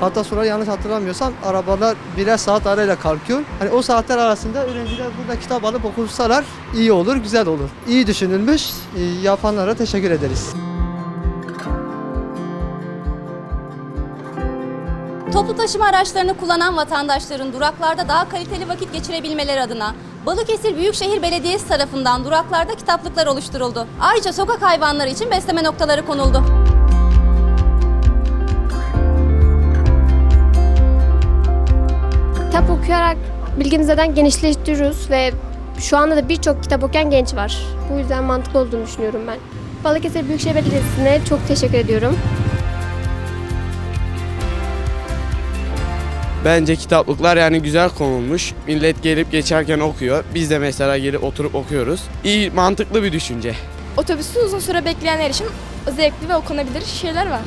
Hatta sonra yanlış hatırlamıyorsam arabalar birer saat arayla kalkıyor. Hani o saatler arasında öğrenciler burada kitap alıp okursalar iyi olur, güzel olur. İyi düşünülmüş. Yapanlara teşekkür ederiz. Toplu taşıma araçlarını kullanan vatandaşların duraklarda daha kaliteli vakit geçirebilmeleri adına Balıkesir Büyükşehir Belediyesi tarafından duraklarda kitaplıklar oluşturuldu. Ayrıca sokak hayvanları için besleme noktaları konuldu. Kitap okuyarak bilgimizi zaten genişleştiriyoruz ve şu anda da birçok kitap okuyan genç var. Bu yüzden mantıklı olduğunu düşünüyorum ben. Balıkesir Büyükşehir Belediyesi'ne çok teşekkür ediyorum. Bence kitaplıklar yani güzel konulmuş. Millet gelip geçerken okuyor. Biz de mesela gelip oturup okuyoruz. İyi, mantıklı bir düşünce. Otobüsü uzun süre bekleyenler için zevkli ve okunabilir şeyler var.